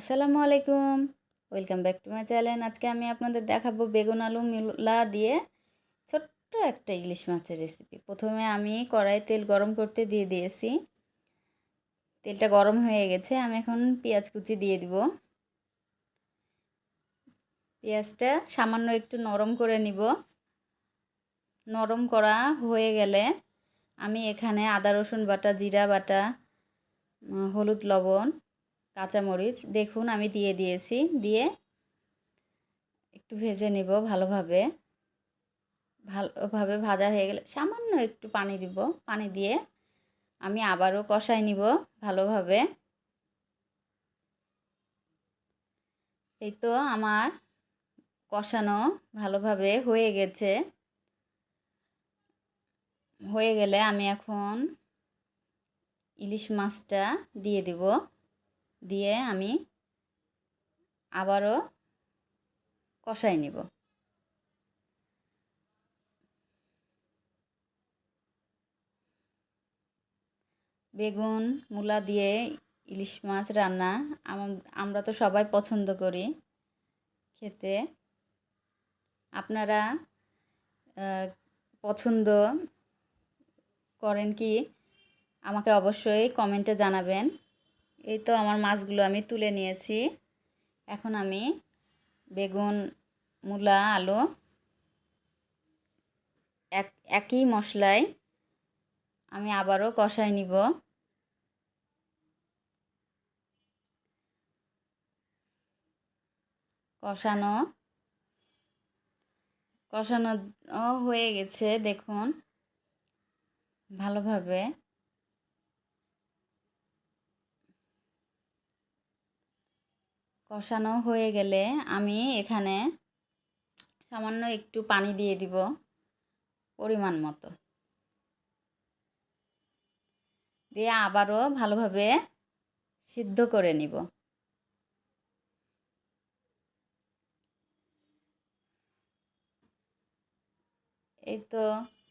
আসসালামু আলাইকুম। Welcome back to my channel আজকে আমি আপনাদের দেখাবো বেগুন আলু মূলা দিয়ে ছোট্ট একটা ইলিশ মাছের রেসিপি প্রথমে আমি কড়াই তেল গরম করতে দিয়ে দিয়েছি। তেলটা গরম হয়ে গেছে। আমি এখন পেঁয়াজ কুচি দিয়ে দিব। পেঁয়াজটা সামান্য একটু নরম করে নিব। নরম করা হয়ে গেলে আমি এখানে আদা রসুন বাটা, জিরা বাটা হলুদ লবণ কাঁচামরিচ, দেখুন আমি দিয়ে দিয়েছি, দিয়ে একটু ভেজে নেব ভালোভাবে। ভালোভাবে ভাজা হয়ে গেলে সামান্য একটু পানি দিব, পানি দিয়ে আমি আবারও কষাই নিব ভালোভাবে। এই তো আমার কষানো ভালোভাবে হয়ে গেছে। হয়ে গেলে আমি এখন ইলিশ মাছটা দিয়ে দিব। দিয়ে আমি আবারও কষাই নিব। বেগুন, মূলা দিয়ে ইলিশ মাছ রান্না আমরা তো সবাই পছন্দ করি খেতে। আপনারা পছন্দ করেন কি আমাকে অবশ্যই কমেন্টে জানাবেন। এই তো আমার মাছগুলো আমি তুলে নিয়েছি। এখন আমি বেগুন, মূলা, আলু এক, একই মশলায় আমি আবারও কষাই নিব। কষানো কষানো হয়ে গেছে, দেখুন, ভালোভাবে। কষানো হয়ে গেলে আমি এখানে সামান্য একটু পানি দিয়ে দিব পরিমাণ মতো। দিয়ে আবারও ভালোভাবে সিদ্ধ করে নিব। এই তো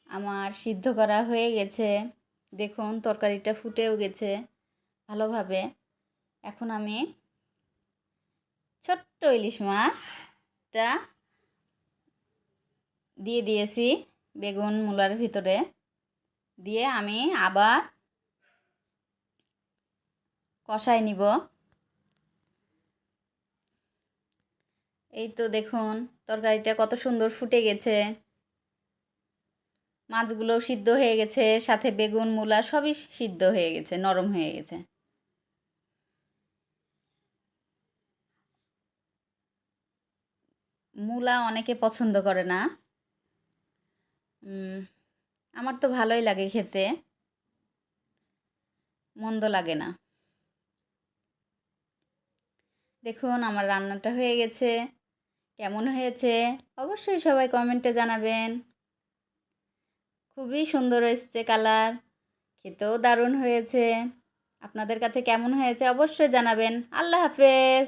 আমার সিদ্ধ করা হয়ে গেছে। দেখুন, তরকারিটা ফুটেও গেছে ভালোভাবে। এখন আমি ছোট্ট ইলিশ মাছটা দিয়ে দিয়েছি বেগুন মূলার ভিতরে। দিয়ে আমি আবার কষাই নিব। এই তো দেখুন, তরকারিটা কত সুন্দর ফুটে গেছে। মাছগুলো সিদ্ধ হয়ে গেছে, সাথে বেগুন মূলা সবই সিদ্ধ হয়ে গেছে, নরম হয়ে গেছে। মূলা অনেকে পছন্দ করে না। আমার তো ভালোই লাগে খেতে। মন্দ লাগে না। দেখুন, আমার রান্নাটা হয়ে গেছে। কেমন হয়েছে? অবশ্যই সবাই কমেন্টে জানাবেন। খুবই সুন্দর এসছে কালার খেতেও দারুণ হয়েছে। আপনাদের কাছে কেমন হয়েছে অবশ্যই জানাবেন। আল্লাহ হাফেজ।